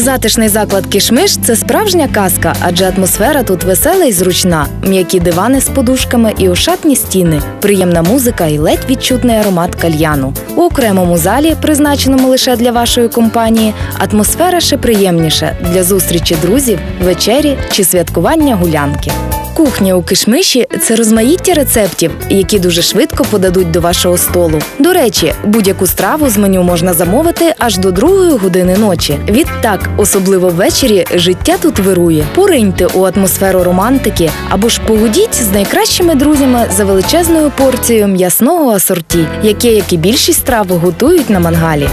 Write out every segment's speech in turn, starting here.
Затишний заклад Кішмиш це справжня казка, адже атмосфера тут весела і зручна, м'які дивани з подушками і ошатні стіни, приємна музика і ледь відчутний аромат кальяну. У окремому залі, призначеному лише для вашої компанії, атмосфера ще приємніша для зустрічі друзів, вечері чи святкування гулянки. Кухня у кишмиші це розмаїття рецептів, які дуже швидко подадуть до вашого столу. До речі, будь-яку страву з меню можна замовити аж до другої години ночі. Відтак, особливо ввечері, життя тут вирує. Пориньте у атмосферу романтики або ж погудіть з найкращими друзями за величезною порцією м'ясного асорті, яке, як і більшість страв, готують на мангалі.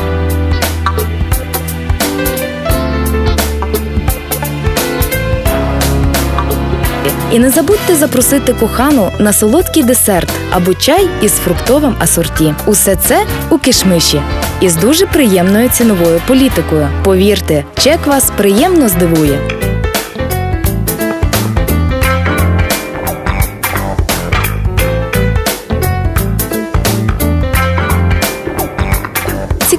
І не забудьте запросити кохану на солодкий десерт або чай із фруктовим асорті. Усе це у кишмиші із дуже приємною ціновою політикою. Повірте, чек вас приємно здивує.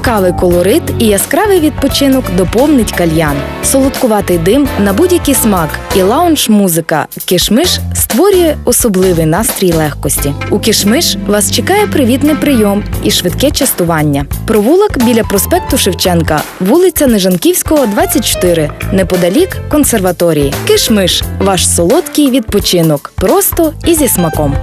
Цікавий колорит і яскравий відпочинок доповнить кальян, солодкуватий дим на будь-який смак і лаунж-музика. Кішмиш створює особливий настрій легкості. У кішмиш вас чекає привітний прийом і швидке частування. Провулок біля проспекту Шевченка, вулиця Нежанківського, 24, неподалік консерваторії. Кишмиш ваш солодкий відпочинок, просто і зі смаком.